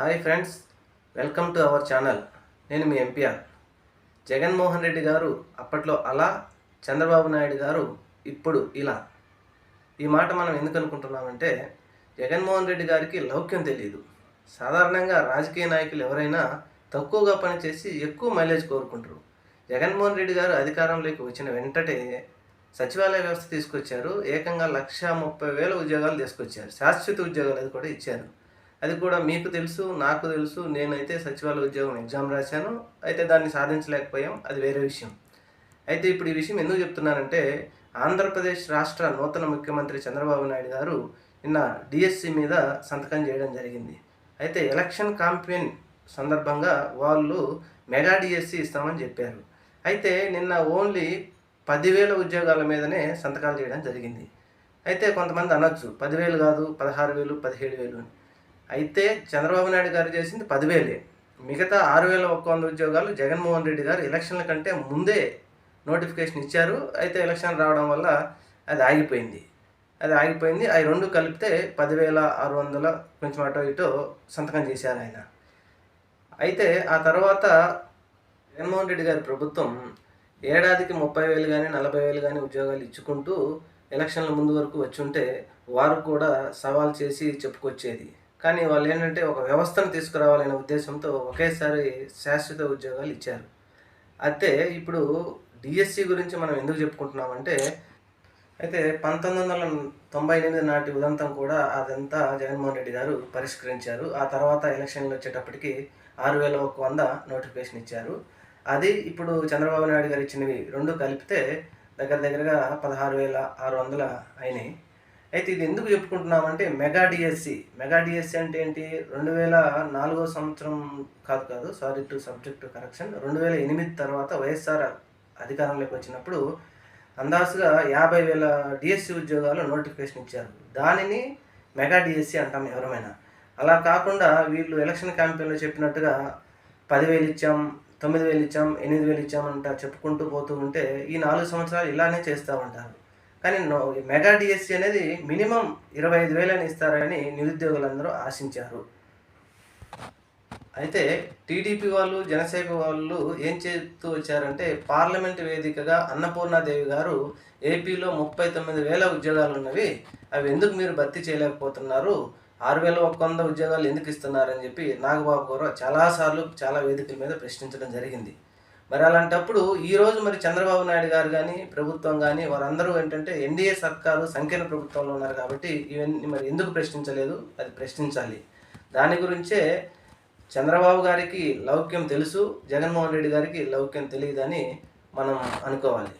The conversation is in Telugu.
Hi friends welcome to our channel. నేను మీ ఎంపీఆర్ జగన్మోహన్ రెడ్డి గారు అప్పట్లో అలా చంద్రబాబు నాయుడు గారు ఇప్పుడు ఇలా. ఈ మాట మనం ఎందుకు అనుకుంటున్నామంటే జగన్మోహన్ రెడ్డి గారికి లౌక్యం తెలియదు సాధారణంగా రాజకీయ నాయకులు ఎవరైనా తక్కువగా పనిచేసి ఎక్కువ మైలేజ్ కోరుకుంటారు. జగన్మోహన్ రెడ్డి గారు అధికారంలోకి వచ్చిన వెంటనే సచివాలయ వ్యవస్థ తీసుకొచ్చారు. ఏకంగా లక్ష ముప్పై వేల ఉద్యోగాలు తీసుకొచ్చారు. శాశ్వత ఉద్యోగాలు అది కూడా ఇచ్చారు. అది కూడా మీకు తెలుసు నాకు తెలుసు. నేనైతే సచివాలయ ఉద్యోగం ఎగ్జామ్ రాశాను. అయితే దాన్ని సాధించలేకపోయాం. అది వేరే విషయం. అయితే ఇప్పుడు ఈ విషయం ఎందుకు చెప్తున్నానంటే ఆంధ్రప్రదేశ్ రాష్ట్ర నూతన ముఖ్యమంత్రి చంద్రబాబు నాయుడు గారు నిన్న డిఎస్సి మీద సంతకం చేయడం జరిగింది. అయితే ఎలక్షన్ కాంపెయిన్ సందర్భంగా వాళ్ళు మెగా డిఎస్సి ఇస్తామని చెప్పారు. అయితే నిన్న ఓన్లీ పదివేల ఉద్యోగాల మీదనే సంతకాలు చేయడం జరిగింది. అయితే కొంతమంది అనొచ్చు. పదివేలు కాదు పదహారు వేలు పదిహేడు వేలు అని. అయితే చంద్రబాబు నాయుడు గారు చేసింది పదివేలే. మిగతా ఆరు వేల ఒక్క వంద ఉద్యోగాలు జగన్మోహన్ రెడ్డి గారు ఎలక్షన్ల కంటే ముందే నోటిఫికేషన్ ఇచ్చారు. అయితే ఎలక్షన్ రావడం వల్ల అది ఆగిపోయింది. అది ఆగిపోయింది. అవి రెండు కలిపితే పదివేల ఆరు వందల కొంచెం అటో ఇటో సంతకం చేశారు ఆయన. అయితే ఆ తర్వాత జగన్మోహన్ రెడ్డి గారి ప్రభుత్వం ఏడాదికి ముప్పై వేలు కానీ నలభై వేలు కానీ ఉద్యోగాలు ఇచ్చుకుంటూ ఎలక్షన్ల ముందు వరకు వచ్చి ఉంటే వారు కూడా సవాల్ చేసి చెప్పుకొచ్చేది. కానీ వాళ్ళు ఏంటంటే ఒక వ్యవస్థను తీసుకురావాలనే ఉద్దేశంతో ఒకేసారి శాశ్వత ఉద్యోగాలు ఇచ్చారు. అయితే ఇప్పుడు డిఎస్సి గురించి మనం ఎందుకు చెప్పుకుంటున్నామంటే అయితే పంతొమ్మిది వందల తొంభై ఎనిమిది నాటి ఉదంతం కూడా అదంతా జగన్మోహన్ రెడ్డి గారు పరిష్కరించారు. ఆ తర్వాత ఎలక్షన్లు వచ్చేటప్పటికి ఆరు వేల ఒక వంద నోటిఫికేషన్ ఇచ్చారు. అది ఇప్పుడు చంద్రబాబు నాయుడు గారు ఇచ్చినవి రెండు కలిపితే దగ్గర దగ్గరగా పదహారు వేల ఆరు వందల అయినాయి. అయితే ఇది ఎందుకు చెప్పుకుంటున్నామంటే మెగా డిఎస్సి మెగా డిఎస్సి అంటే ఏంటి? రెండు వేల నాలుగో సంవత్సరం కాదు కాదు సారీ టు సబ్జెక్టు కరెక్షన్. రెండు వేల ఎనిమిది తర్వాత వైఎస్ఆర్ అధికారంలోకి వచ్చినప్పుడు అందాసుగా యాభై వేల డిఎస్సి ఉద్యోగాలు నోటిఫికేషన్ ఇచ్చారు. దానిని మెగా డిఎస్సి అంటాం ఎవరమైనా. అలా కాకుండా వీళ్ళు ఎలక్షన్ క్యాంపెయిన్లో చెప్పినట్టుగా పదివేలు ఇచ్చాం తొమ్మిది వేలు ఇచ్చాం ఎనిమిది వేలు ఇచ్చామంట చెప్పుకుంటూ పోతూ ఉంటే ఈ నాలుగు సంవత్సరాలు ఇలానే చేస్తూ ఉంటారు. కానీ మెగా డిఎస్సి అనేది మినిమం ఇరవై ఐదు వేలని ఇస్తారని నిరుద్యోగులందరూ ఆశించారు. అయితే టీడీపీ వాళ్ళు జనసేన వాళ్ళు ఏం చేస్తూ వచ్చారంటే పార్లమెంట్ వేదికగా అన్నపూర్ణాదేవి గారు ఏపీలో ముప్పై తొమ్మిది వేల ఉద్యోగాలు ఉన్నవి అవి ఎందుకు మీరు భర్తీ చేయలేకపోతున్నారు? ఆరు వేల ఒక్క వంద ఉద్యోగాలు ఎందుకు ఇస్తున్నారని చెప్పి నాగబాబు గారు చాలాసార్లు చాలా వేదికల మీద ప్రశ్నించడం జరిగింది. మరి అలాంటప్పుడు ఈరోజు మరి చంద్రబాబు నాయుడు గారు కానీ ప్రభుత్వం కానీ వారందరూ ఏంటంటే ఎన్డీఏ సర్కారు సంకీర్ణ ప్రభుత్వంలో ఉన్నారు కాబట్టి ఇవన్నీ మరి ఎందుకు ప్రశ్నించలేదు? అది ప్రశ్నించాలి. దాని గురించే చంద్రబాబు గారికి లౌక్యం తెలుసు జగన్మోహన్ రెడ్డి గారికి లౌక్యం తెలియదని మనం అనుకోవాలి.